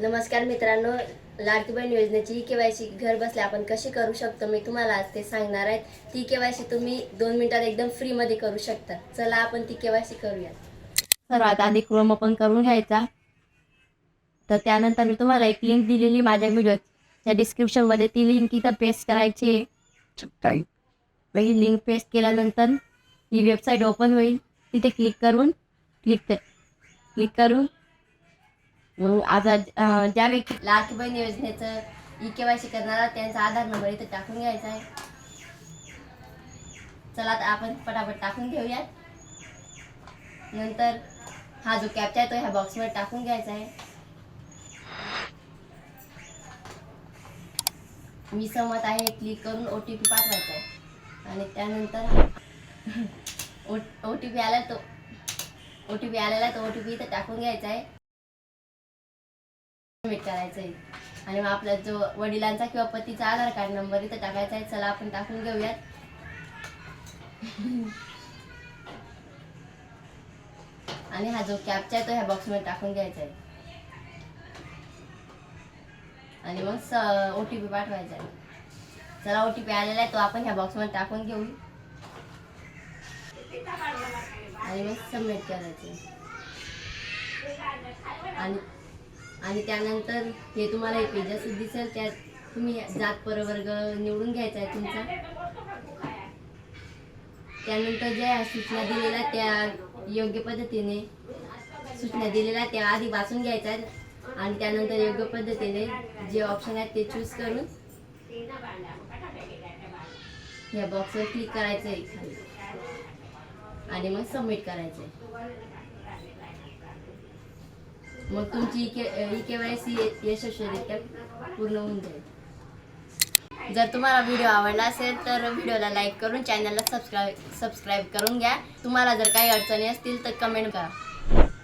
नमस्कार मित्रांनो लाडकी बहीण योजनेची केवायसी घर बसल्या आपण कशी करू शकतो मी तुम्हाला आज ते सांगणार आहे. ती केवायसी तुम्ही दोन मिनिटात एकदम फ्री मध्ये करू शकता. चला आपण ती केवायसी करूया सर्वात आधी क्रोम ओपन करून घ्यायचा. तर त्यानंतर मी तुम्हाला एक लिंक दिलेली माझ्या व्हिडिओच्या डिस्क्रिप्शनमध्ये ती लिंक इथं पेस्ट करायची आहे. ही लिंक पेस्ट केल्यानंतर ही वेबसाईट ओपन होईल. तिथे क्लिक करून क्लिक क्लिक करून मग आता ज्या व्यक्ती लाडकी बहीण योजनेचं ई केवायसी करणारा त्यांचा आधार नंबर इथे टाकून घ्यायचा आहे. चला आता आपण पटापट टाकून घेऊयात. नंतर हा जो कॅप्चा आहे तो ह्या बॉक्समध्ये टाकून घ्यायचा आहे. मी सहमत आहे क्लिक करून ओ टी पी पाठवायचा आहे. आणि त्यानंतर ओ टी पी आला तो ओ टी पी आलेला आहे तो ओ टी पी इथं टाकून घ्यायचा आहे. सबमिट करायचं आहे आणि मग आपला जो वडिलांचा किंवा पतीचा आधार कार्ड नंबर इथं टाकायचा आहे चला आपण टाकून घेऊयात. आणि हा जो कॅपचा आहे तो ह्या बॉक्समध्ये टाकून घ्यायचा आहे. आणि मग ओ टी पी पाठवायचा आहे. चला ओ टी पी आलेला आहे तो आपण ह्या बॉक्समध्ये टाकून घेऊ. आणि मग सबमिट करायचं आणि आणि त्यानंतर हे तुम्हाला एक पेज असं दिसेल त्यात तुम्ही जात परवर्ग निवडून घ्यायचा आहे तुमचा. त्यानंतर ज्या सूचना दिलेल्या त्या योग्य पद्धतीने सूचना दिलेल्या त्या आधी वाचून घ्यायच्या आहेत. आणि त्यानंतर योग्य पद्धतीने जे ऑप्शन आहेत ते चूज करून या बॉक्सवर क्लिक करायचं आहे खाली. आणि मग सबमिट करायचं आहे मग तुमची ई के वाय सी यशस्वीरित्या पूर्ण होऊन जाईल. जर तुम्हाला व्हिडिओ आवडला असेल तर व्हिडिओला लाईक करून चॅनलला सबस्क्राईब सबस्क्राईब करून घ्या. तुम्हाला जर काही अडचणी असतील तर कमेंट करा.